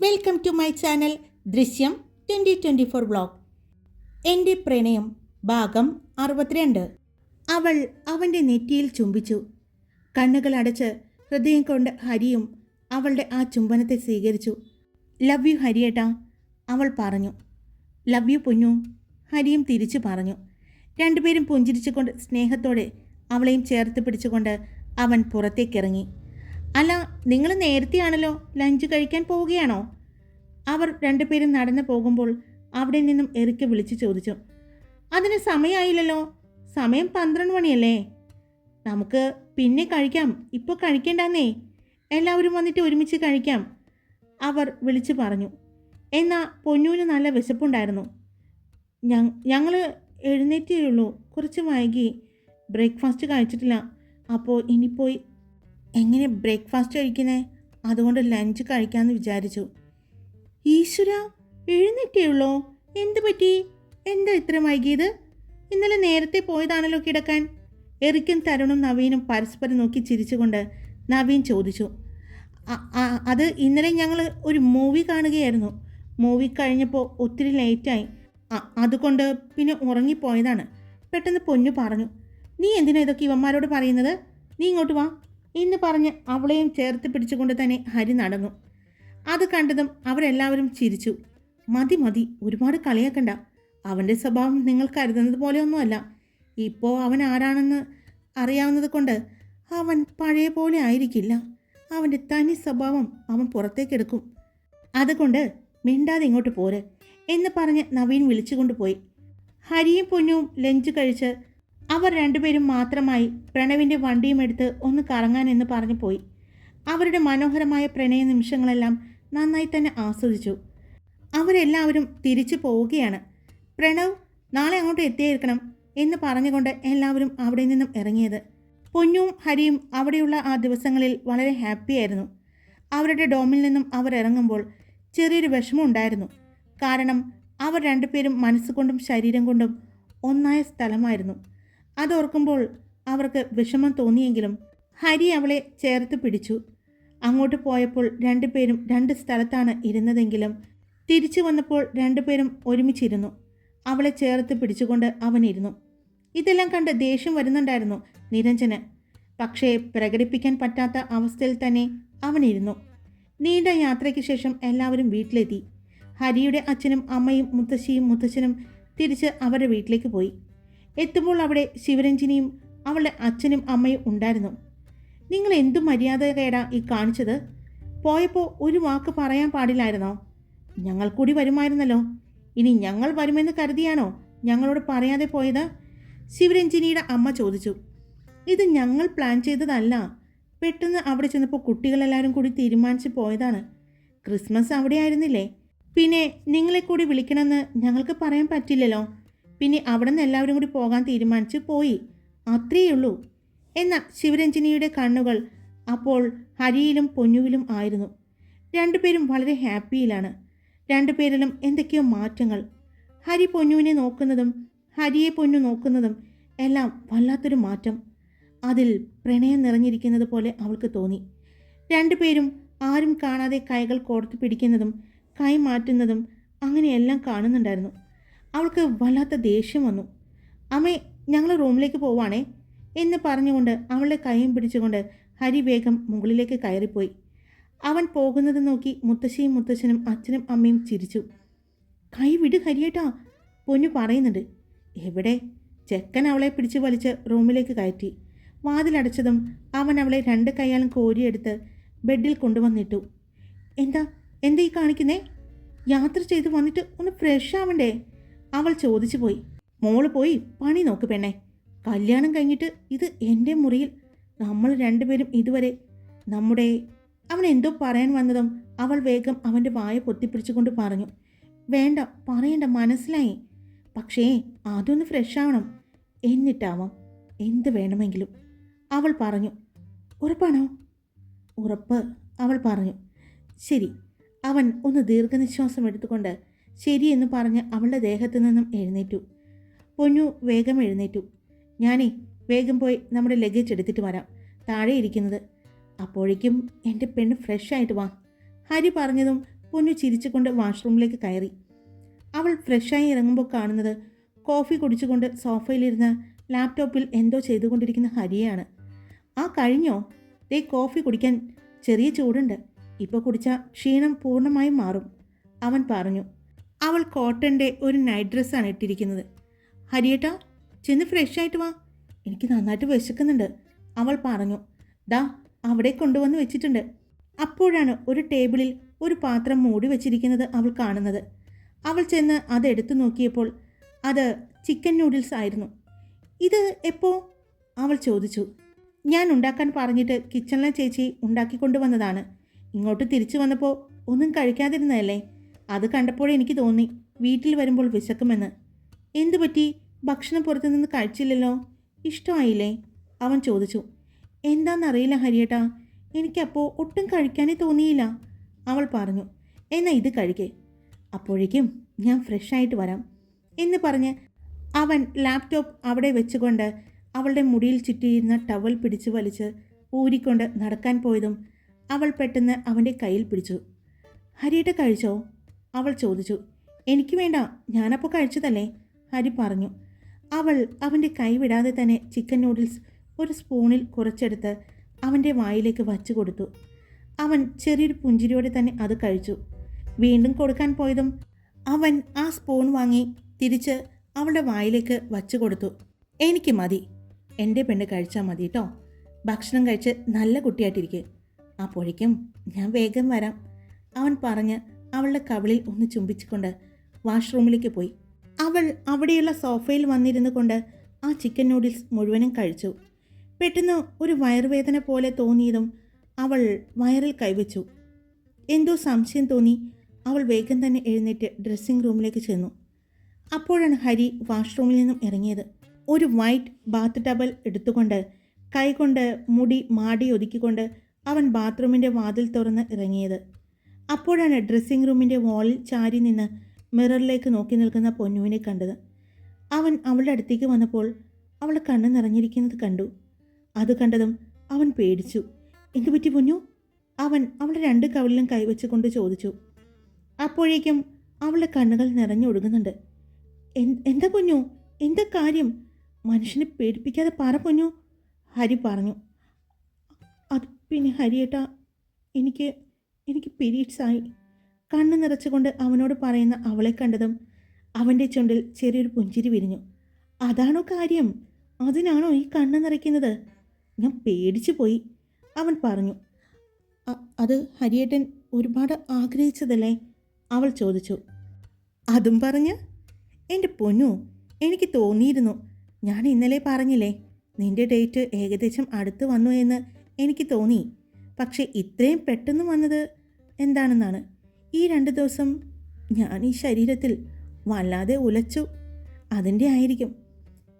Welcome to my channel Drishyam twenty twenty four blog എന്റെ പ്രണയം ഭാഗം അറുപത്തിരണ്ട്. അവൾ അവന്റെ നെറ്റിയിൽ ചുംബിച്ചു. കണ്ണുകൾ അടച്ച് ഹൃദയം കൊണ്ട് ഹരിയും അവളുടെ ആ ചുംബനത്തെ സ്വീകരിച്ചു. ലവ് യു ഹരിയേട്ടാ അവൾ പറഞ്ഞു. ലവ് യു പൊന്നു ഹരിയും തിരിച്ചു പറഞ്ഞു. രണ്ടുപേരും പുഞ്ചിരിച്ചുകൊണ്ട് സ്നേഹത്തോടെ അവളെയും ചേർത്ത് പിടിച്ചുകൊണ്ട് അവൻ പുറത്തേക്കിറങ്ങി. അല്ല നിങ്ങൾ നേരത്തെയാണല്ലോ ലഞ്ച് കഴിക്കാൻ പോവുകയാണോ? അവർ രണ്ടുപേരും നടന്നു പോകുമ്പോൾ അവിടെ നിന്നും എറിക്ക് വിളിച്ചു ചോദിച്ചു. അതിന് സമയമായില്ലല്ലോ. സമയം പന്ത്രണ്ട് മണിയല്ലേ. നമുക്ക് പിന്നെ കഴിക്കാം. ഇപ്പോൾ കഴിക്കേണ്ടെന്നേ. എല്ലാവരും വന്നിട്ട് ഒരുമിച്ച് കഴിക്കാം. അവർ വിളിച്ചു പറഞ്ഞു. എന്നാൽ പൊന്നൂന് നല്ല വിശപ്പുണ്ടായിരുന്നു. ഞങ്ങൾ എഴുന്നേറ്റേ ഉള്ളൂ. കുറച്ച് വൈകി. ബ്രേക്ക്ഫാസ്റ്റ് കഴിച്ചിട്ടില്ല. അപ്പോൾ ഇനി പോയി എങ്ങനെ ബ്രേക്ക്ഫാസ്റ്റ് കഴിക്കുന്നേ? അതുകൊണ്ട് ലഞ്ച് കഴിക്കാമെന്ന് വിചാരിച്ചു. ഈശ്വര എഴുന്നേറ്റേ ഉള്ളോ എന്ത് പറ്റി? എന്താ ഇത്ര വൈകിയത്? ഇന്നലെ നേരത്തെ പോയതാണല്ലോ കിടക്കാൻ. എറിക്കും തരുണും നവീനും പരസ്പരം നോക്കി ചിരിച്ചുകൊണ്ട് നവീൻ ചോദിച്ചു. "അ- അ- അത് ഇന്നലെ ഞങ്ങൾ ഒരു മൂവി കാണുകയായിരുന്നു. മൂവി കഴിഞ്ഞപ്പോൾ ഒത്തിരി ലേറ്റായി. അതുകൊണ്ട് പിന്നെ ഉറങ്ങിപ്പോയതാണ്. പെട്ടെന്ന് പൊന്നു പറഞ്ഞു. നീ എന്തിനാ ഇതൊക്കെ ഇവന്മാരോട് പറയുന്നത്? നീ ഇങ്ങോട്ട് വാ. എന്ന് പറഞ്ഞ് അവളെയും ചേർത്ത് പിടിച്ചുകൊണ്ട് തന്നെ ഹരി നടന്നു. അത് കണ്ടതും അവരെല്ലാവരും ചിരിച്ചു. മതി മതി ഒരുപാട് കളിയാക്കണ്ട. അവന്റെ സ്വഭാവം നിങ്ങൾ കരുതുന്നത് പോലെയൊന്നുമല്ല. ഇപ്പോൾ അവൻ ആരാണെന്ന് അറിയാവുന്നത് കൊണ്ട് അവൻ പഴയ പോലെ ആയിരിക്കില്ല. അവന്റെ തനി സ്വഭാവം അവൻ പുറത്തേക്കെടുക്കും അതുകൊണ്ട് മിണ്ടാതെ ഇങ്ങോട്ട് പോര് എന്ന് പറഞ്ഞ് നവീൻ വിളിച്ചുകൊണ്ട് പോയി. ഹരിയും പൊന്നും ലഞ്ച് കഴിച്ച് അവർ രണ്ടുപേരും മാത്രമായി പ്രണവിന്റെ വണ്ടിയും എടുത്ത് ഒന്ന് കറങ്ങാൻ എന്ന് പറഞ്ഞു പോയി. അവരുടെ മനോഹരമായ പ്രണയ നിമിഷങ്ങളെല്ലാം നന്നായി തന്നെ ആസ്വദിച്ചു. അവരെല്ലാവരും തിരിച്ചു പോവുകയാണ്. പ്രണവ് നാളെ അങ്ങോട്ട് എത്തിയിരിക്കണം എന്ന് പറഞ്ഞുകൊണ്ട് എല്ലാവരും അവിടെ നിന്നും ഇറങ്ങിയത്. പൊന്നും ഹരിയും അവിടെയുള്ള ആ ദിവസങ്ങളിൽ വളരെ ഹാപ്പിയായിരുന്നു അവരുടെ ഡോമിൽ നിന്നും അവർ ഇറങ്ങുമ്പോൾ ചെറിയൊരു വിഷമം ഉണ്ടായിരുന്നു. കാരണം അവർ രണ്ടുപേരും മനസ്സുകൊണ്ടും ശരീരം കൊണ്ടും ഒന്നായ സ്ഥലമായിരുന്നു. അതോർക്കുമ്പോൾ അവർക്ക് വിഷമം തോന്നിയെങ്കിലും ഹരി അവളെ ചേർത്ത് പിടിച്ചു. അങ്ങോട്ട് പോയപ്പോൾ രണ്ടുപേരും രണ്ട് സ്ഥലത്താണ് ഇരുന്നതെങ്കിലും തിരിച്ചു വന്നപ്പോൾ രണ്ടുപേരും ഒരുമിച്ചിരുന്നു. അവളെ ചേർത്ത് പിടിച്ചുകൊണ്ട് അവനിരുന്നു ഇതെല്ലാം കണ്ട് ദേഷ്യം വരുന്നുണ്ടായിരുന്നു നിരഞ്ജന്. പക്ഷേ പ്രകടിപ്പിക്കാൻ പറ്റാത്ത അവസ്ഥയിൽ തന്നെ അവനിരുന്നു നീണ്ട യാത്രയ്ക്ക് ശേഷം എല്ലാവരും വീട്ടിലെത്തി. ഹരിയുടെ അച്ഛനും അമ്മയും മുത്തശ്ശിയും മുത്തശ്ശനും തിരിച്ച് അവരുടെ വീട്ടിലേക്ക് പോയി. എത്തുമ്പോൾ അവിടെ ശിവരഞ്ജിനിയും അവളുടെ അച്ഛനും അമ്മയും ഉണ്ടായിരുന്നു. നിങ്ങൾ എന്തു മര്യാദ കേടാ ഈ കാണിച്ചത്? പോയപ്പോൾ ഒരു വാക്ക് പറയാൻ പാടില്ലായിരുന്നോ? ഞങ്ങൾ കൂടി വരുമായിരുന്നല്ലോ. ഇനി ഞങ്ങൾ വരുമെന്ന് കരുതിയാണോ ഞങ്ങളോട് പറയാതെ പോയത്? ശിവരഞ്ജിനിയുടെ അമ്മ ചോദിച്ചു. ഇത് ഞങ്ങൾ പ്ലാൻ ചെയ്തതല്ല. പെട്ടെന്ന് അവിടെ ചെന്നപ്പോൾ കുട്ടികളെല്ലാവരും കൂടി തീരുമാനിച്ച് പോയതാണ്. ക്രിസ്മസ് അവിടെ ആയിരുന്നില്ലേ പിന്നെ നിങ്ങളെ കൂടി വിളിക്കണമെന്ന് ഞങ്ങൾക്ക് പറയാൻ പറ്റില്ലല്ലോ. പിന്നെ അവിടെ നിന്ന് എല്ലാവരും കൂടി പോകാൻ തീരുമാനിച്ച് പോയി. അത്രയേയുള്ളൂ എന്നാൽ എന്ന ശിവരഞ്ജിനിയുടെ കണ്ണുകൾ അപ്പോൾ ഹരിയിലും പൊന്നുവിലും ആയിരുന്നു. രണ്ടുപേരും വളരെ ഹാപ്പിയിലാണ്. രണ്ടുപേരിലും എന്തൊക്കെയോ മാറ്റങ്ങൾ. ഹരി പൊന്നുവിനെ നോക്കുന്നതും ഹരിയെ പൊന്നു നോക്കുന്നതും എല്ലാം വല്ലാത്തൊരു മാറ്റം. അതിൽ പ്രണയം നിറഞ്ഞിരിക്കുന്നത് പോലെ അവൾക്ക് തോന്നി. രണ്ടുപേരും ആരും കാണാതെ കൈകൾ കോർത്ത് പിടിക്കുന്നതും കൈ മാറ്റുന്നതും അങ്ങനെയെല്ലാം കാണുന്നുണ്ടായിരുന്നു. അവൾക്ക് വല്ലാത്ത ദേഷ്യം വന്നു. അമ്മേ ഞങ്ങൾ റൂമിലേക്ക് പോവാണേ എന്ന് പറഞ്ഞുകൊണ്ട് അവളുടെ കൈയും പിടിച്ചുകൊണ്ട് ഹരി വേഗം മുകളിലേക്ക് കയറിപ്പോയി. അവൻ പോകുന്നത് നോക്കി മുത്തശ്ശിയും മുത്തശ്ശനും അച്ഛനും അമ്മയും ചിരിച്ചു. കൈ വിട് ഹരിയേട്ടാ പൊന്നു പറയുന്നുണ്ട്. എവിടെ? ചെക്കൻ അവളെ പിടിച്ചു വലിച്ച് റൂമിലേക്ക് കയറ്റി. വാതിലടച്ചതും അവൻ അവളെ രണ്ട് കൈയാലും കോരിയെടുത്ത് ബെഡിൽ കൊണ്ടുവന്നിട്ടു. എന്താ എന്താ ഈ കാണിക്കുന്നേ? യാത്ര ചെയ്ത് വന്നിട്ട് ഒന്ന് ഫ്രഷ് ആവണ്ടേ? അവൾ ചോദിച്ചു പോയി. മോൾ പോയി പണി നോക്ക് പെണ്ണെ. കല്യാണം കഴിഞ്ഞിട്ട് ഇത് എന്റെ മുറിയിൽ. നമ്മൾ രണ്ടുപേരും ഇതുവരെ നമ്മുടെ അവൻ എന്തോ പറയാൻ വന്നതും അവൾ വേഗം അവന്റെ വായ പൊത്തിപ്പിടിച്ചുകൊണ്ട് പറഞ്ഞു. വേണ്ട പറയണ്ട മനസ്സിലായി. പക്ഷേ അതൊന്ന് ഫ്രഷ് ആവണം. എന്നിട്ടാവാം. എന്ത് വേണമെങ്കിലും. അവൾ പറഞ്ഞു ഉറപ്പാണോ? ഉറപ്പ് അവൾ പറഞ്ഞു ശരി. അവൻ ഒന്ന് ദീർഘനിശ്വാസം എടുത്തുകൊണ്ട് ശരിയെന്ന് പറഞ്ഞ് അവളുടെ ദേഹത്തു നിന്നും എഴുന്നേറ്റു. പൊന്നു വേഗം എഴുന്നേറ്റു. ഞാനേ വേഗം പോയി നമ്മുടെ ലഗേജ് എടുത്തിട്ട് വരാം. താഴെ ഇരിക്കുന്നത്. അപ്പോഴേക്കും എന്റെ പെണ്ണ് ഫ്രഷ് ആയിട്ട് വാ. ഹരി പറഞ്ഞതും പൊന്നു ചിരിച്ചുകൊണ്ട് വാഷ്റൂമിലേക്ക് കയറി. അവൾ ഫ്രഷായി ഇറങ്ങുമ്പോൾ കാണുന്നത് കോഫി കുടിച്ചുകൊണ്ട് സോഫയിലിരുന്ന് ലാപ്ടോപ്പിൽ എന്തോ ചെയ്തുകൊണ്ടിരിക്കുന്ന ഹരിയാണ് ആ കഴിഞ്ഞോ? ദേ കോഫി കുടിക്കാൻ ചെറിയ ചൂടുണ്ട്. ഇപ്പോൾ കുടിച്ചാൽ ക്ഷീണം പൂർണമായും മാറും. അവൻ പറഞ്ഞു അവൾ കോട്ടന്റെ ഒരു നൈറ്റ് ഡ്രസ്സാണ് ഇട്ടിരിക്കുന്നത്. ഹരിയേട്ടാ ചെന്ന് ഫ്രഷ് ആയിട്ട് വാ. എനിക്ക് നന്നായിട്ട് വിശക്കുന്നുണ്ട്. അവൾ പറഞ്ഞു ദാ അവിടെ കൊണ്ടുവന്ന് വെച്ചിട്ടുണ്ട്. അപ്പോഴാണ് ഒരു ടേബിളിൽ ഒരു പാത്രം മൂടി വെച്ചിരിക്കുന്നത് അവൾ കാണുന്നത്. അവൾ ചെന്ന് അത് എടുത്തു നോക്കിയപ്പോൾ അത് ചിക്കൻ നൂഡിൽസ് ആയിരുന്നു. ഇത് എപ്പോ? അവൾ ചോദിച്ചു. ഞാൻ ഉണ്ടാക്കാൻ പറഞ്ഞിട്ട് കിച്ചണിലെ ചേച്ചി ഉണ്ടാക്കിക്കൊണ്ടുവന്നതാണ് ഇങ്ങോട്ട് തിരിച്ചു വന്നപ്പോൾ ഒന്നും കഴിക്കാതിരുന്നതല്ലേ? അത് കണ്ടപ്പോൾ എനിക്ക് തോന്നി വീട്ടിൽ വരുമ്പോൾ വിശക്കുമെന്ന്. എന്തു പറ്റി? ഭക്ഷണം പുറത്തുനിന്ന് കഴിച്ചില്ലല്ലോ? ഇഷ്ടമായില്ലേ? അവൻ ചോദിച്ചു. എന്താണെന്നറിയില്ല ഹരിയേട്ടാ. എനിക്കപ്പോൾ ഒട്ടും കഴിക്കാനേ തോന്നിയില്ല. അവൾ പറഞ്ഞു. എന്നാൽ ഇത് കഴിക്കേ. അപ്പോഴേക്കും ഞാൻ ഫ്രഷായിട്ട് വരാം എന്ന് പറഞ്ഞ് അവൻ ലാപ്ടോപ്പ് അവിടെ വെച്ചുകൊണ്ട് അവളുടെ മുടിയിൽ ചുറ്റിയിരുന്ന ടവൽ പിടിച്ചു വലിച്ച് ഊരിക്കൊണ്ട് നടക്കാൻ പോയതും അവൾ പെട്ടെന്ന് അവന്റെ കയ്യിൽ പിടിച്ചു. ഹരിയേട്ട കഴിച്ചോ? അവൾ ചോദിച്ചു എനിക്ക് വേണ്ട ഞാനപ്പോൾ കഴിച്ചതല്ലേ? ഹരി പറഞ്ഞു. അവൾ അവന്റെ കൈവിടാതെ തന്നെ ചിക്കൻ നൂഡിൽസ് ഒരു സ്പൂണിൽ കുറച്ചെടുത്ത് അവന്റെ വായിലേക്ക് വച്ചു കൊടുത്തു. അവൻ ചെറിയൊരു പുഞ്ചിരിയോടെ തന്നെ അത് കഴിച്ചു. വീണ്ടും കൊടുക്കാൻ പോയതും അവൻ ആ സ്പൂൺ വാങ്ങി തിരിച്ച് അവളുടെ വായിലേക്ക് വച്ചു കൊടുത്തു. എനിക്ക് മതി. എന്റെ പെണ്ണ് കഴിച്ചാൽ മതി കേട്ടോ ഭക്ഷണം കഴിച്ച് നല്ല കുട്ടിയായിട്ടിരിക്കുക അപ്പോഴേക്കും ഞാൻ വേഗം വരാം. അവൻ പറഞ്ഞ് അവളുടെ കവിളിൽ ഒന്ന് ചുംബിച്ചുകൊണ്ട് വാഷ്റൂമിലേക്ക് പോയി. അവൾ അവിടെയുള്ള സോഫയിൽ വന്നിരുന്നു കൊണ്ട് ആ ചിക്കൻ നൂഡിൽസ് മുഴുവനും കഴിച്ചു. പെട്ടെന്ന് ഒരു വയറുവേദന പോലെ തോന്നിയതും അവൾ വയറിൽ കൈവച്ചു. എന്തോ സംശയം തോന്നി അവൾ വേഗം തന്നെ എഴുന്നേറ്റ് ഡ്രസ്സിംഗ് റൂമിലേക്ക് ചെന്നു. അപ്പോഴാണ് ഹരി വാഷ്റൂമിൽ നിന്നും ഇറങ്ങിയത്. ഒരു വൈറ്റ് ബാത്ത് ടബൽ എടുത്തുകൊണ്ട് കൈകൊണ്ട് മുടി മാടി ഒതുക്കിക്കൊണ്ട് അവൻ ബാത്റൂമിന്റെ വാതിൽ തുറന്ന് ഇറങ്ങിയത്. അപ്പോഴാണ് ഡ്രസ്സിംഗ് റൂമിന്റെ വാളിൽ ചാരി നിന്ന് മിററിലേക്ക് നോക്കി നിൽക്കുന്ന പൊന്നുവിനെ കണ്ടത്. അവൻ അവളുടെ അടുത്തേക്ക് വന്നപ്പോൾ അവൾ കണ്ണ് നിറഞ്ഞിരിക്കുന്നത് കണ്ടു. അത് കണ്ടതും അവൻ പേടിച്ചു. എന്തു പറ്റി പൊന്നു? അവൻ അവളുടെ രണ്ട് കവിളിലും കൈവച്ചുകൊണ്ട് ചോദിച്ചു. അപ്പോഴേക്കും അവളുടെ കണ്ണുകൾ നിറഞ്ഞൊഴുകുന്നുണ്ട് "എൻ- എന്താ പൊന്നു? എന്താ കാര്യം? മനുഷ്യനെ പേടിപ്പിക്കാതെ പറ പൊന്നു ഹരി പറഞ്ഞു. അത് പിന്നെ ഹരിയേട്ടാ എനിക്ക് എനിക്ക് പീരീഡ്സ് ആയി കണ്ണ് നിറച്ചുകൊണ്ട് അവനോട് പറയുന്ന അവളെ കണ്ടതും അവന്റെ ചുണ്ടിൽ ചെറിയൊരു പുഞ്ചിരി വിരിഞ്ഞു. അതാണോ കാര്യം? അതിനാണോ ഈ കണ്ണ് നിറയ്ക്കുന്നത്? ഞാൻ പേടിച്ചു പോയി. അവൻ പറഞ്ഞു അത് ഹരിയേട്ടൻ ഒരുപാട് ആഗ്രഹിച്ചതല്ലേ? അവൾ ചോദിച്ചു. അതും പറഞ്ഞ്? എന്റെ പൊന്നു എനിക്ക് തോന്നിയിരുന്നു. ഞാൻ ഇന്നലെ പറഞ്ഞില്ലേ നിന്റെ ഡേറ്റ് ഏകദേശം അടുത്ത് വന്നു എന്ന് എനിക്ക് തോന്നി. പക്ഷേ ഇത്രയും പെട്ടെന്ന് വന്നത് എന്താണെന്നാണ്. ഈ രണ്ട് ദിവസം ഞാൻ ഈ ശരീരത്തിൽ വല്ലാതെ ഉലച്ചു. അതിന്റെ ആയിരിക്കും.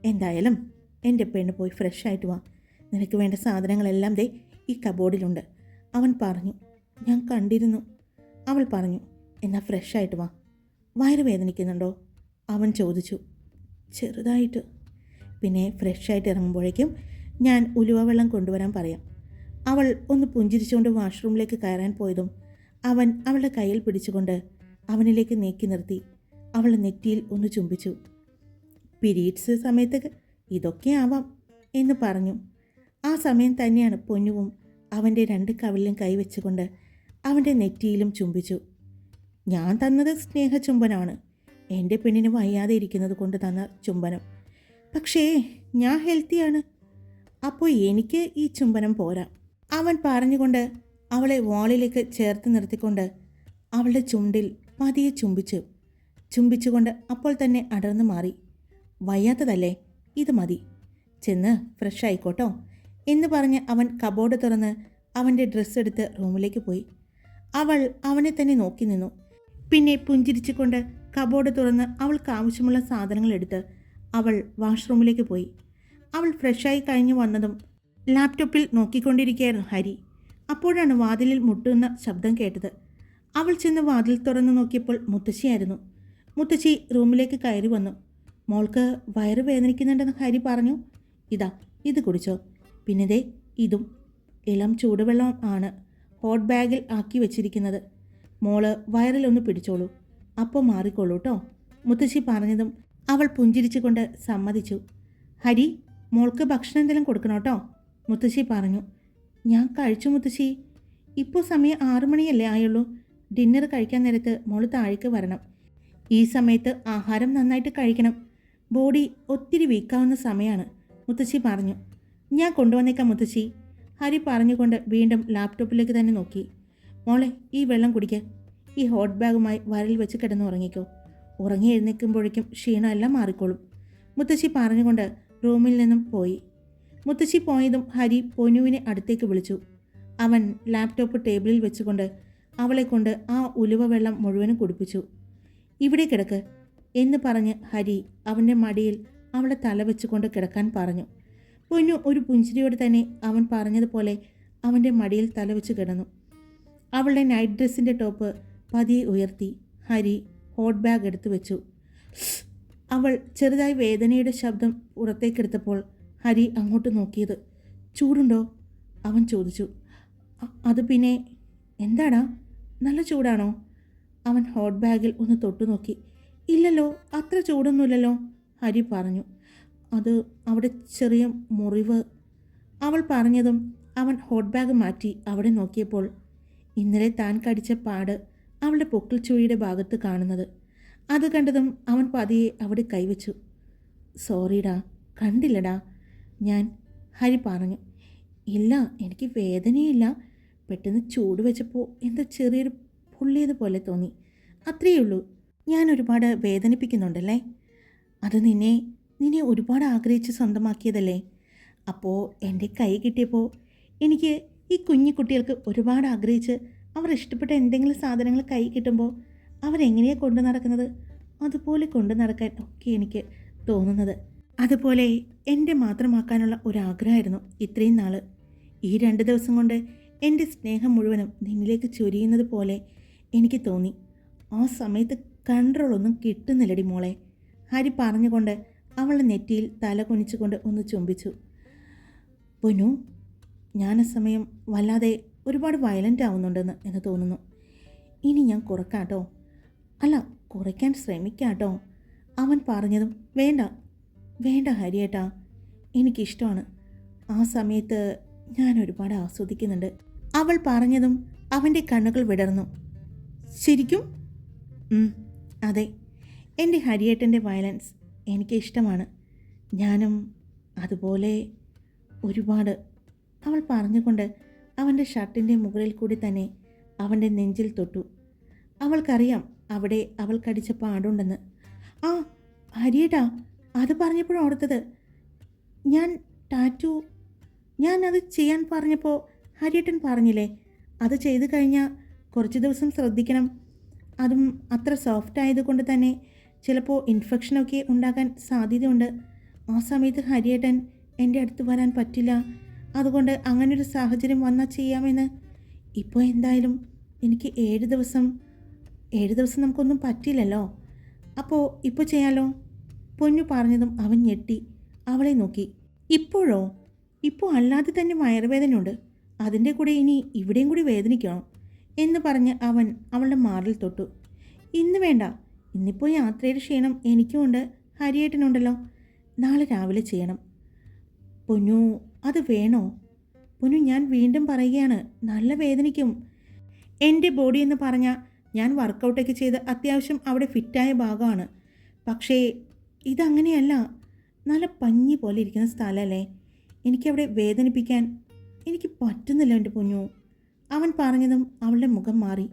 എന്തായാലും എന്റെ പെണ്ണ് പോയി ഫ്രഷ് ആയിട്ട് വാ. നിനക്ക് വേണ്ട സാധനങ്ങളെല്ലാം ദേ ഈ കബോർഡിലുണ്ട് അവൻ പറഞ്ഞു. ഞാൻ കണ്ടിരുന്നു. അവൾ പറഞ്ഞു എന്നാൽ ഫ്രഷ് ആയിട്ട് വാ. വയറ് വേദനിക്കുന്നുണ്ടോ? അവൻ ചോദിച്ചു. ചെറുതായിട്ട്. പിന്നെ ഫ്രഷ് ആയിട്ട് ഇറങ്ങുമ്പോഴേക്കും ഞാൻ ഉലുവ വെള്ളം കൊണ്ടുവരാൻ പറയാം. അവൾ ഒന്ന് പുഞ്ചിരിച്ചുകൊണ്ട് വാഷ്റൂമിലേക്ക് കയറാൻ പോയതും അവൻ അവളുടെ കയ്യിൽ പിടിച്ചുകൊണ്ട് അവനിലേക്ക് നീക്കി നിർത്തി. അവളെ നെറ്റിയിൽ ഒന്ന് ചുംബിച്ചു. പിരീഡ്സ് സമയത്ത് ഇതൊക്കെ ആവാം എന്ന് പറഞ്ഞു. ആ സമയം തന്നെയാണ് പൊന്നുവും അവന്റെ രണ്ട് കവിളിലും കൈവച്ചുകൊണ്ട് അവന്റെ നെറ്റിയിലും ചുംബിച്ചു. ഞാൻ തന്നത് സ്നേഹചുംബനമാണ് എന്റെ പെണ്ണിന് വയ്യാതെ ഇരിക്കുന്നത് കൊണ്ട് തന്ന ചുംബനം. പക്ഷേ ഞാൻ ഹെൽത്തിയാണ്. അപ്പോൾ എനിക്ക് ഈ ചുംബനം പോരാ അവൻ പറഞ്ഞുകൊണ്ട് അവളെ വാളിലേക്ക് ചേർത്ത് നിർത്തിക്കൊണ്ട് അവളുടെ ചുണ്ടിൽ പതിയെ ചുംബിച്ചു. ചുംബിച്ചുകൊണ്ട് അപ്പോൾ തന്നെ അടർന്നു മാറി. വയ്യാത്തതല്ലേ? ഇത് മതി. ചെന്ന് ഫ്രഷ് ആയിക്കോട്ടോ എന്ന് പറഞ്ഞ് അവൻ കബോർഡ് തുറന്ന് അവന്റെ ഡ്രസ്സ് എടുത്ത് റൂമിലേക്ക് പോയി. അവൾ അവനെ തന്നെ നോക്കി നിന്നു. പിന്നെ പുഞ്ചിരിച്ചുകൊണ്ട് കബോർഡ് തുറന്ന് അവൾക്ക് ആവശ്യമുള്ള സാധനങ്ങൾ എടുത്ത് അവൾ വാഷ്റൂമിലേക്ക് പോയി. അവൾ ഫ്രഷായി കഴിഞ്ഞു വന്നതും ലാപ്ടോപ്പിൽ നോക്കിക്കൊണ്ടിരിക്കുകയായിരുന്നു ഹരി. അപ്പോഴാണ് വാതിലിൽ മുട്ടുന്ന ശബ്ദം കേട്ടത്. അവൾ ചെന്ന് വാതിൽ തുറന്നു നോക്കിയപ്പോൾ മുത്തശ്ശിയായിരുന്നു. മുത്തശ്ശി റൂമിലേക്ക് കയറി വന്നു. മോൾക്ക് വയറ് വേദനിക്കുന്നുണ്ടെന്ന് ഹരി പറഞ്ഞു. ഇതാ ഇത് കുടിച്ചോ. പിന്നെ ദേ ഇതും. ഇളം ചൂടുവെള്ളം ആണ് ഹോട്ട് ബാഗിൽ ആക്കി വെച്ചിരിക്കുന്നത്. മോൾ വയറിലൊന്ന് പിടിച്ചോളൂ. അപ്പോൾ മാറിക്കോളൂ കേട്ടോ മുത്തശ്ശി പറഞ്ഞതും അവൾ പുഞ്ചിരിച്ചുകൊണ്ട് സമ്മതിച്ചു. ഹരി മോൾക്ക് ഭക്ഷണം എന്തെങ്കിലും കൊടുക്കണം കേട്ടോ മുത്തശ്ശി പറഞ്ഞു. ഞാൻ കഴിച്ചു മുത്തശ്ശി. ഇപ്പോൾ സമയം ആറു മണിയല്ലേ ആയുള്ളൂ. ഡിന്നർ കഴിക്കാൻ നേരത്ത് മോൾ താഴേക്ക് വരണം. ഈ സമയത്ത് ആഹാരം നന്നായിട്ട് കഴിക്കണം. ബോഡി ഒത്തിരി വീക്കാവുന്ന സമയമാണ് മുത്തശ്ശി പറഞ്ഞു. ഞാൻ കൊണ്ടുവന്നേക്കാം മുത്തശ്ശി. ഹരി പറഞ്ഞുകൊണ്ട് വീണ്ടും ലാപ്ടോപ്പിലേക്ക് തന്നെ നോക്കി. മോളെ ഈ വെള്ളം കുടിക്കുക ഈ ഹോട്ട് ബാഗുമായി വരൽ വെച്ച് കിടന്ന് ഉറങ്ങിക്കോ. ഉറങ്ങി എഴുന്നേൽക്കുമ്പോഴേക്കും ക്ഷീണമെല്ലാം മാറിക്കോളും. മുത്തശ്ശി പറഞ്ഞുകൊണ്ട് റൂമിൽ നിന്നും പോയി. മുത്തശ്ശി പോയതും ഹരി പൊന്നുവിനെ അടുത്തേക്ക് വിളിച്ചു. അവൻ ലാപ്ടോപ്പ് ടേബിളിൽ വെച്ചുകൊണ്ട് അവളെ കൊണ്ട് ആ ഉലുവ വെള്ളം മുഴുവനും കുടിപ്പിച്ചു. ഇവിടെ കിടക്ക് എന്ന് പറഞ്ഞ് ഹരി അവന്റെ മടിയിൽ അവളെ തല വെച്ചുകൊണ്ട് കിടക്കാൻ പറഞ്ഞു. പൊന്നു ഒരു പുഞ്ചിരിയോടെ തന്നെ അവൻ പറഞ്ഞതുപോലെ അവന്റെ മടിയിൽ തല വെച്ച് കിടന്നു. അവളുടെ നൈറ്റ് ഡ്രസ്സിന്റെ ടോപ്പ് പതിയെ ഉയർത്തി. ഹരി ഹോട്ട് ബാഗ് എടുത്തു വെച്ചു. അവൾ ചെറുതായി വേദനയുടെ ശബ്ദം പുറത്തേക്കെടുത്തപ്പോൾ ഹരി അങ്ങോട്ട് നോക്കിയത്. ചൂടുണ്ടോ? അവൻ ചോദിച്ചു. അത് പിന്നെ എന്താടാ? നല്ല ചൂടാണോ? അവൻ ഹോട്ട് ബാഗിൽ ഒന്ന് തൊട്ടു നോക്കി. ഇല്ലല്ലോ അത്ര ചൂടൊന്നുമില്ലല്ലോ ഹരി പറഞ്ഞു. അത് അവിടെ ചെറിയ മുറിവ്. അവൾ പറഞ്ഞതും അവൻ ഹോട്ട് ബാഗ് മാറ്റി അവിടെ നോക്കിയപ്പോൾ ഇന്നലെ താൻ കടിച്ച പാട് അവളുടെ പൊക്കിൾ ചുഴിയുടെ ഭാഗത്ത് കാണുന്നത്. അത് കണ്ടതും അവൻ പതിയെ അവിടെ കൈവച്ചു. സോറിടാ കണ്ടില്ലടാ ഞാൻ ഹരി പറഞ്ഞു ഇല്ല എനിക്ക് വേദനയില്ല. പെട്ടെന്ന് ചൂട് വെച്ചപ്പോൾ എന്തോ ചെറിയൊരു പുള്ളിയത് പോലെ തോന്നി. അത്രയേ ഉള്ളൂ. ഞാൻ ഒരുപാട് വേദനിപ്പിക്കുന്നുണ്ടല്ലേ? അത് നിന്നെ നിന്നെ ഒരുപാട് ആഗ്രഹിച്ച് സ്വന്തമാക്കിയതല്ലേ? അപ്പോൾ എന്റെ കൈ കിട്ടിയപ്പോൾ എനിക്ക് ഈ കുഞ്ഞു കുട്ടികൾക്ക് ഒരുപാട് ആഗ്രഹിച്ച് അവർ ഇഷ്ടപ്പെട്ട എന്തെങ്കിലും സാധനങ്ങൾ കൈ കിട്ടുമ്പോൾ അവരെങ്ങനെയാണ് കൊണ്ടു നടക്കുന്നത്? അതുപോലെ കൊണ്ടു നടക്കാൻ ഒക്കെ എനിക്ക് തോന്നുന്നത്. അതുപോലെ എന്റെ മാത്രമാക്കാനുള്ള ഒരാഗ്രഹമായിരുന്നു ഇത്രയും നാൾ ഈ രണ്ട് ദിവസം കൊണ്ട് എന്റെ സ്നേഹം മുഴുവനും നിന്നിലേക്ക് ചൊരിയുന്നത് പോലെ എനിക്ക് തോന്നി. ആ സമയത്ത് കൺട്രോളൊന്നും കിട്ടുന്നില്ലടി മോളെ. ഹരി പറഞ്ഞുകൊണ്ട് അവളുടെ നെറ്റിയിൽ തല കുനിച്ചുകൊണ്ട് ഒന്ന് ചുംബിച്ചു. പൊനു ഞാൻ സമയം വല്ലാതെ ഒരുപാട് വയലന്റ് ആവുന്നുണ്ടെന്ന് എന്ന് തോന്നുന്നു. ഇനി ഞാൻ കുറക്കാട്ടോ? അല്ല കുറയ്ക്കാൻ ശ്രമിക്കാട്ടോ അവൻ പറഞ്ഞതും വേണ്ട വേണ്ട ഹരിയേട്ടാ എനിക്കിഷ്ടമാണ്. ആ സമയത്ത് ഞാൻ ഒരുപാട് ആസ്വദിക്കുന്നുണ്ട്. അവൾ പറഞ്ഞതും അവന്റെ കണ്ണുകൾ വിടർന്നു. ശരിക്കും? അതെ. എന്റെ ഹരിയേട്ടന്റെ വയലൻസ് എനിക്ക് ഇഷ്ടമാണ് ഞാനും അതുപോലെ ഒരുപാട്. അവൾ പറഞ്ഞുകൊണ്ട് അവന്റെ ഷർട്ടിന്റെ മുകളിൽ കൂടി തന്നെ അവന്റെ നെഞ്ചിൽ തൊട്ടു. അവൾക്കറിയാം അവിടെ അവൾ കടിച്ച പാടുണ്ടെന്ന്. ആ ഹരിയേട്ടാ അത് പറഞ്ഞപ്പോഴും ഓർത്തത്. ഞാൻ ടാറ്റു ഞാൻ അത് ചെയ്യാൻ പറഞ്ഞപ്പോൾ ഹരിയേട്ടൻ പറഞ്ഞില്ലേ അത് ചെയ്തു കഴിഞ്ഞാൽ കുറച്ച് ദിവസം ശ്രദ്ധിക്കണം. അതും അത്ര സോഫ്റ്റ് ആയതുകൊണ്ട് തന്നെ ചിലപ്പോൾ ഇൻഫെക്ഷനൊക്കെ ഉണ്ടാകാൻ സാധ്യതയുണ്ട്. ആ സമയത്ത് ഹരിയേട്ടൻ എന്റെ അടുത്ത് വരാൻ പറ്റില്ല. അതുകൊണ്ട് അങ്ങനൊരു സാഹചര്യം വന്നാൽ ചെയ്യാമെന്ന്. ഇപ്പോൾ എന്തായാലും എനിക്ക് ഏഴ് ദിവസം ഏഴ് ദിവസം നമുക്കൊന്നും പറ്റില്ലല്ലോ. അപ്പോൾ ഇപ്പോൾ ചെയ്യാലോ? പൊന്നു പറഞ്ഞതും അവൻ ഞെട്ടി. അവളെ നോക്കി. ഇപ്പോഴോ? ഇപ്പോൾ അല്ലാതെ തന്നെ വയറുവേദനയുണ്ട് അതിന്റെ കൂടെ ഇനി ഇവിടെയും കൂടി വേദനിക്കണം എന്ന് പറഞ്ഞ് അവൻ അവളുടെ മാറിൽ തൊട്ടു. ഇന്ന് വേണ്ട. ഇന്നിപ്പോൾ യാത്രയുടെ ക്ഷീണം എനിക്കുമുണ്ട് ഹരിയേട്ടനുണ്ടല്ലോ. നാളെ രാവിലെ ചെയ്യണം. പൊന്നു അത് വേണോ? പൊന്നു ഞാൻ വീണ്ടും പറയുകയാണ്. നല്ല വേദനിക്കും. എന്റെ ബോഡി എന്ന് പറഞ്ഞാൽ ഞാൻ വർക്കൗട്ടൊക്കെ ചെയ്ത് അത്യാവശ്യം അവിടെ ഫിറ്റായ ഭാഗമാണ്. പക്ഷേ ഇതങ്ങനെയല്ല. നല്ല പഞ്ഞി പോലെ ഇരിക്കുന്ന സ്ഥലമല്ലേ എനിക്കവിടെ വേദനിപ്പിക്കാൻ എനിക്ക് പറ്റുന്നില്ല എന്റെ പൊന്നു. അവൻ പറഞ്ഞതും അവളുടെ മുഖം മാറി.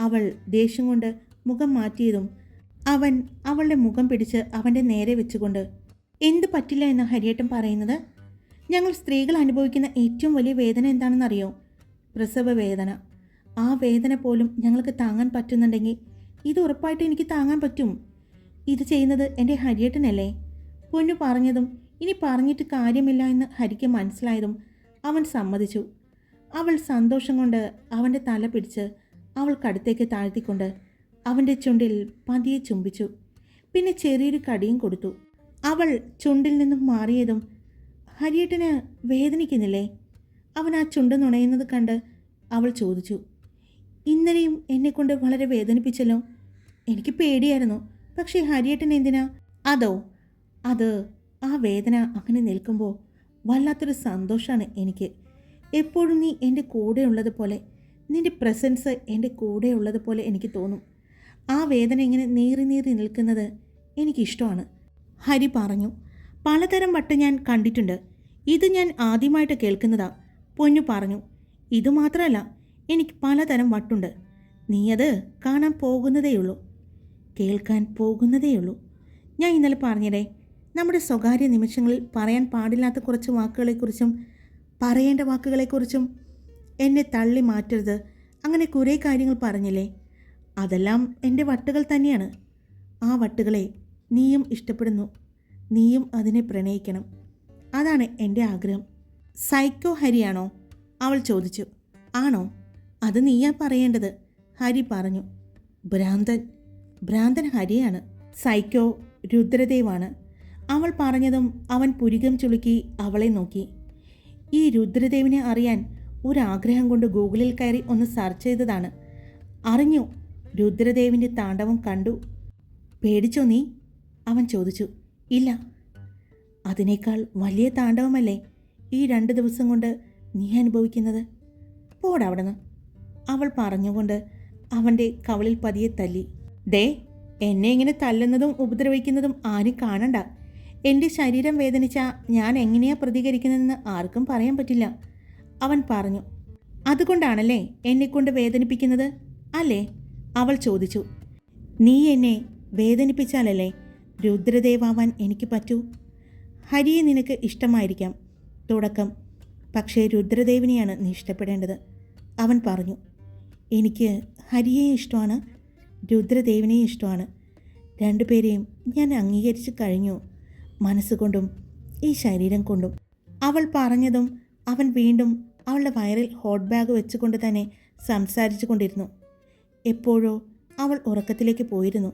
അവൾ ദേഷ്യം കൊണ്ട് മുഖം മാറ്റിയതും അവൻ അവളുടെ മുഖം പിടിച്ച് അവന്റെ നേരെ വെച്ചുകൊണ്ട് എന്ത് പറ്റില്ല എന്ന് ഹരിയേട്ടൻ പറയുന്നത്? ഞങ്ങൾ സ്ത്രീകൾ അനുഭവിക്കുന്ന ഏറ്റവും വലിയ വേദന എന്താണെന്നറിയോ? പ്രസവ വേദന. ആ വേദന പോലും ഞങ്ങൾക്ക് താങ്ങാൻ പറ്റുന്നുണ്ടെങ്കിൽ ഇത് ഉറപ്പായിട്ട് എനിക്ക് താങ്ങാൻ പറ്റും. ഇത് ചെയ്യുന്നത് എന്റെ ഹരിയേട്ടനല്ലേ? പൊന്നു പറഞ്ഞതും ഇനി പറഞ്ഞിട്ട് കാര്യമില്ല എന്ന് ഹരിക്ക് മനസ്സിലായതും അവൻ സമ്മതിച്ചു. അവൾ സന്തോഷം കൊണ്ട് അവന്റെ തല പിടിച്ച് അവൾക്കടുത്തേക്ക് താഴ്ത്തിക്കൊണ്ട് അവന്റെ ചുണ്ടിൽ പതിയെ ചുംബിച്ചു. പിന്നെ ചെറിയൊരു കടിയും കൊടുത്തു. അവൾ ചുണ്ടിൽ നിന്നും മാറിയതും ഹരിയേട്ടന് വേദനിക്കുന്നില്ലേ? അവൻ ആ ചുണ്ട് നുണയുന്നത് കണ്ട് അവൾ ചോദിച്ചു. ഇന്നലെയും എന്നെക്കൊണ്ട് വളരെ വേദനിപ്പിച്ചല്ലോ. എനിക്ക് പേടിയായിരുന്നു. പക്ഷേ ഹരിയേട്ടൻ എന്തിനാ? അതോ അത് ആ വേദന അങ്ങനെ നിൽക്കുമ്പോൾ വല്ലാത്തൊരു സന്തോഷമാണ് എനിക്ക്. എപ്പോഴും നീ എന്റെ കൂടെ ഉള്ളതുപോലെ നിന്റെ പ്രസൻസ് എന്റെ കൂടെ ഉള്ളതുപോലെ എനിക്ക് തോന്നും. ആ വേദന ഇങ്ങനെ നീറി നീറി നിൽക്കുന്നത് എനിക്കിഷ്ടമാണ്. ഹരി പറഞ്ഞു പലതരം വട്ട് ഞാൻ കണ്ടിട്ടുണ്ട്. ഇത് ഞാൻ ആദ്യമായിട്ട് കേൾക്കുന്നതാ. പൊന്നു പറഞ്ഞു ഇതുമാത്രമല്ല എനിക്ക് പലതരം വട്ടുണ്ട്. നീ അത് കാണാൻ പോകുന്നതേയുള്ളൂ. കേൾക്കാൻ പോകുന്നതേയുള്ളൂ. ഞാൻ ഇന്നലെ പറഞ്ഞിടേ നമ്മുടെ സ്വകാര്യ നിമിഷങ്ങളിൽ പറയാൻ പാടില്ലാത്ത കുറച്ച് വാക്കുകളെക്കുറിച്ചും പറയേണ്ട വാക്കുകളെക്കുറിച്ചും എന്നെ തള്ളി മാറ്റരുത്. അങ്ങനെ കുറേ കാര്യങ്ങൾ പറഞ്ഞില്ലേ അതെല്ലാം എന്റെ വട്ടുകൾ തന്നെയാണ്. ആ വട്ടുകളെ നീയും ഇഷ്ടപ്പെടുന്നു. നീയും അതിനെ പ്രണയിക്കണം. അതാണ് എന്റെ ആഗ്രഹം. സൈക്കോ ഹരിയാണോ? അവൾ ചോദിച്ചു. ആണോ? അത് നീയാ പറയേണ്ടത് ഹരി പറഞ്ഞു. ഭ്രാന്തൻ ഭ്രാന്തൻ ഹരിയാണ്. സൈക്കോ രുദ്രദേവാണ്. അവൾ പറഞ്ഞതും അവൻ പുരികം ചുളുക്കി അവളെ നോക്കി. ഈ രുദ്രദേവിനെ അറിയാൻ ഒരാഗ്രഹം കൊണ്ട് ഗൂഗിളിൽ കയറി ഒന്ന് സെർച്ച് ചെയ്തതാണ്. അറിഞ്ഞു. രുദ്രദേവിന്റെ താണ്ഡവം കണ്ടു. പേടിച്ചോ നീ? അവൻ ചോദിച്ചു. ഇല്ല. അതിനേക്കാൾ വലിയ താണ്ഡവമല്ലേ ഈ രണ്ട് ദിവസം കൊണ്ട് നീ അനുഭവിക്കുന്നത്? പോടവിടുന്ന്. അവൾ പറഞ്ഞുകൊണ്ട് അവന്റെ കവളിൽ പതിയെ തല്ലി. ദേ എന്നെ ഇങ്ങനെ തല്ലുന്നതും ഉപദ്രവിക്കുന്നതും ആരും കാണണ്ട. എന്റെ ശരീരം വേദനിച്ച ഞാൻ എങ്ങനെയാ പ്രതികരിക്കുന്നതെന്ന് ആർക്കും പറയാൻ പറ്റില്ല. അവൻ പറഞ്ഞു അതുകൊണ്ടാണല്ലേ എന്നെക്കൊണ്ട് വേദനിപ്പിക്കുന്നത്? അല്ലേ? അവൾ ചോദിച്ചു നീ എന്നെ വേദനിപ്പിച്ചാലല്ലേ രുദ്രദേവാവാൻ എനിക്ക് പറ്റൂ? ഹരിയെ നിനക്ക് ഇഷ്ടമായിരിക്കാം. തുടക്കം പക്ഷേ രുദ്രദേവിനെയാണ് നീ ഇഷ്ടപ്പെടേണ്ടത്. അവൻ പറഞ്ഞു എനിക്ക് ഹരിയെ ഇഷ്ടമാണ്. രുദ്രദേവിനെയും ഇഷ്ടമാണ്. രണ്ടുപേരെയും ഞാൻ അംഗീകരിച്ചു കഴിഞ്ഞു. മനസ്സുകൊണ്ടും ഈ ശരീരം കൊണ്ടും. അവൾ പറഞ്ഞതും അവൻ വീണ്ടും അവളുടെ വയറിൽ ഹോട്ട് ബാഗ് വെച്ചുകൊണ്ട് തന്നെ സംസാരിച്ചു കൊണ്ടിരുന്നു. എപ്പോഴോ അവൾ ഉറക്കത്തിലേക്ക് പോയിരുന്നു.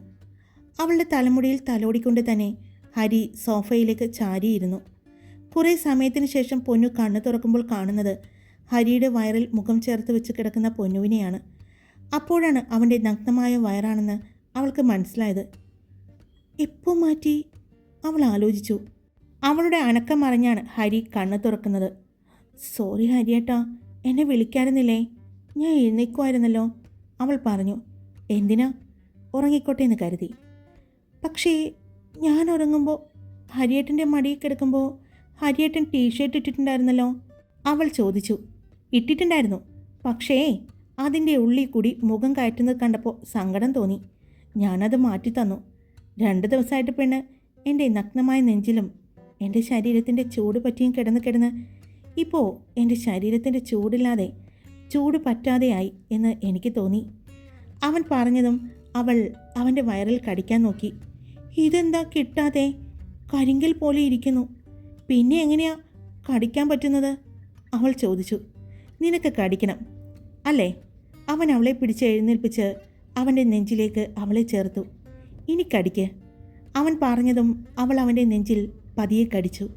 അവളുടെ തലമുടിയിൽ തലോടിക്കൊണ്ട് തന്നെ ഹരി സോഫയിലേക്ക് ചാരിയിരുന്നു. കുറേ സമയത്തിന് ശേഷം പൊന്നു കണ്ണു തുറക്കുമ്പോൾ കാണുന്നത് ഹരിയുടെ വയറിൽ മുഖം ചേർത്ത് വെച്ച് കിടക്കുന്ന പൊന്നുവിനെയാണ്. അപ്പോഴാണ് അവന്റെ നഗ്നമായ വയറാണെന്ന് അവൾക്ക് മനസ്സിലായത്. എപ്പോൾ മാറ്റി? അവൾ ആലോചിച്ചു. അവളുടെ അനക്കം അറിഞ്ഞാണ് ഹരി കണ്ണു തുറക്കുന്നത്. സോറി ഹരിയേട്ടാ എന്നെ വിളിക്കാറുന്നില്ലേ ഞാൻ എഴുന്നേക്കുമായിരുന്നല്ലോ അവൾ പറഞ്ഞു. എന്തിനാ? ഉറങ്ങിക്കോട്ടെ എന്ന് കരുതി. പക്ഷേ ഞാൻ ഉറങ്ങുമ്പോൾ ഹരിയേട്ടന്റെ മടിയിൽ കിടക്കുമ്പോൾ ഹരിയേട്ടൻ ടീഷർട്ട് ഇട്ടിട്ടുണ്ടായിരുന്നല്ലോ? അവൾ ചോദിച്ചു. ഇട്ടിട്ടുണ്ടായിരുന്നു. പക്ഷേ അതിന്റെ ഉള്ളിൽ കൂടി മുഖം കയറ്റുന്നത് കണ്ടപ്പോൾ സങ്കടം തോന്നി. ഞാനത് മാറ്റി തന്നു. രണ്ട് ദിവസമായിട്ട് പെണ്ണ് എന്റെ നഗ്നമായ നെഞ്ചിലും എന്റെ ശരീരത്തിന്റെ ചൂട് പറ്റിയും കിടന്ന് കിടന്ന് ഇപ്പോൾ എന്റെ ശരീരത്തിന്റെ ചൂടില്ലാതെ ചൂട് പറ്റാതെയായി എന്ന് എനിക്ക് തോന്നി. അവൻ പറഞ്ഞതും അവൾ അവന്റെ വയറിൽ കടിക്കാൻ നോക്കി. ഇതെന്താ കിട്ടാതെ? കരിങ്കൽ പോലെ ഇരിക്കുന്നു. പിന്നെ എങ്ങനെയാ കടിക്കാൻ പറ്റുന്നത്? അവൾ ചോദിച്ചു. നിനക്ക് കടിക്കണം. അല്ലേ? അവൻ അവളെ പിടിച്ച് എഴുന്നേൽപ്പിച്ച് അവന്റെ നെഞ്ചിലേക്ക് അവളെ ചേർത്തു. ഇനി കടിക്ക്. അവൻ പറഞ്ഞതും അവൾ അവന്റെ നെഞ്ചിൽ പതിയെ കടിച്ചു.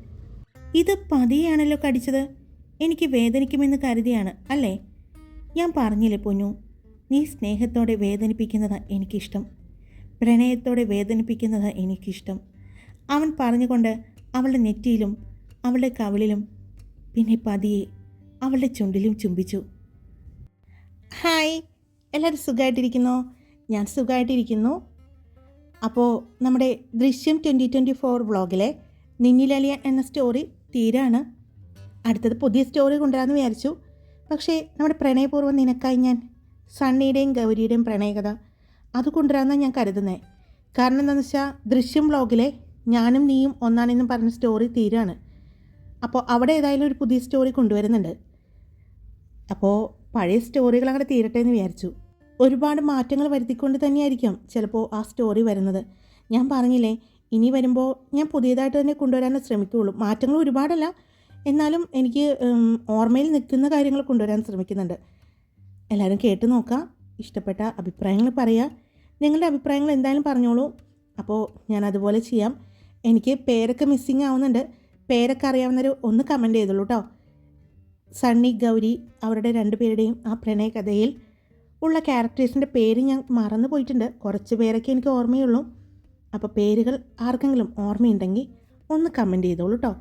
ഇത് പതിയെയാണല്ലോ കടിച്ചത്? എനിക്ക് വേദനിക്കുമെന്ന് കരുതിയാണ് അല്ലേ? ഞാൻ പറഞ്ഞില്ലേ പൊന്നു നീ സ്നേഹത്തോടെ വേദനിപ്പിക്കുന്നത് എനിക്കിഷ്ടം. പ്രണയത്തോടെ വേദനിപ്പിക്കുന്നത് എനിക്കിഷ്ടം. അവൻ പറഞ്ഞുകൊണ്ട് അവളുടെ നെറ്റിയിലും അവളുടെ കവിളിലും പിന്നെ പതിയെ അവളുടെ ചുണ്ടിലും ചുംബിച്ചു. ഹായ്. എല്ലാവരും സുഖമായിട്ടിരിക്കുന്നോ ഞാൻ സുഖമായിട്ടിരിക്കുന്നു അപ്പോൾ നമ്മുടെ ദൃശ്യം ട്വന്റി ട്വന്റി ഫോർ വ്ളോഗിലെ നിന്നിലലിയ എന്ന സ്റ്റോറി തീരാണ്. അടുത്തത് പുതിയ സ്റ്റോറി കൊണ്ടുവരാമെന്ന് വിചാരിച്ചു. പക്ഷേ നമ്മുടെ പ്രണയപൂർവം നിനക്കായി ഞാൻ സണ്ണിയുടെയും ഗൗരിയുടെയും പ്രണയകഥ അത് കൊണ്ടുവരാമെന്നാണ് ഞാൻ കരുതുന്നത് കാരണം എന്താണെന്ന് വെച്ചാൽ ദൃശ്യം വ്ളോഗിലെ ഞാനും നീയും ഒന്നാണെന്നും പറഞ്ഞ സ്റ്റോറി തീരാണ്. അപ്പോൾ അവിടെ ഏതായാലും ഒരു പുതിയ സ്റ്റോറി കൊണ്ടുവരുന്നുണ്ട്. അപ്പോൾ പഴയ സ്റ്റോറികൾ അങ്ങനെ തീരട്ടെ എന്ന് വിചാരിച്ചു. ഒരുപാട് മാറ്റങ്ങൾ വരുത്തിക്കൊണ്ട് തന്നെയായിരിക്കാം ചിലപ്പോൾ ആ സ്റ്റോറി വരുന്നത്. ഞാൻ പറഞ്ഞില്ലേ ഇനി വരുമ്പോൾ ഞാൻ പുതിയതായിട്ട് തന്നെ കൊണ്ടുവരാനേ ശ്രമിക്കുകയുള്ളൂ മാറ്റങ്ങൾ ഒരുപാടല്ല. എന്നാലും എനിക്ക് ഓർമ്മയിൽ നിൽക്കുന്ന കാര്യങ്ങൾ കൊണ്ടുവരാൻ ശ്രമിക്കുന്നുണ്ട്. എല്ലാവരും കേട്ട് നോക്കാം. ഇഷ്ടപ്പെട്ട അഭിപ്രായങ്ങൾ പറയുക നിങ്ങളുടെ അഭിപ്രായങ്ങൾ എന്തായാലും പറഞ്ഞോളൂ. അപ്പോൾ ഞാൻ അതുപോലെ ചെയ്യാം. എനിക്ക് പേരൊക്കെ മിസ്സിങ് ആവുന്നുണ്ട്. പേരൊക്കെ അറിയാവുന്നവർ ഒന്ന് കമന്റ് ചെയ്തോളൂ കേട്ടോ സണ്ണി ഗൗരി അവരുടെ രണ്ടുപേരുടെയും ആ പ്രണയകഥയിൽ ഉള്ള ക്യാരക്ടേഴ്സിന്റെ പേര് ഞാൻ മറന്നു പോയിട്ടുണ്ട്. കുറച്ച് പേരൊക്കെ എനിക്ക് ഓർമ്മയുള്ളൂ. അപ്പോൾ പേരുകൾ ആർക്കെങ്കിലും ഓർമ്മയുണ്ടെങ്കിൽ ഒന്ന് കമന്റ് ചെയ്തോളൂ കേട്ടോ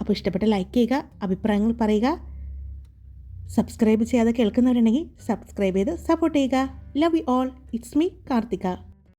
അപ്പോൾ ഇഷ്ടപ്പെട്ട ലൈക്ക് ചെയ്യുക അഭിപ്രായങ്ങൾ പറയുക. സബ്സ്ക്രൈബ് ചെയ്യാതെ കേൾക്കുന്നവരുണ്ടെങ്കിൽ സബ്സ്ക്രൈബ് ചെയ്ത് സപ്പോർട്ട് ചെയ്യുക. Love you all it's me Karthika.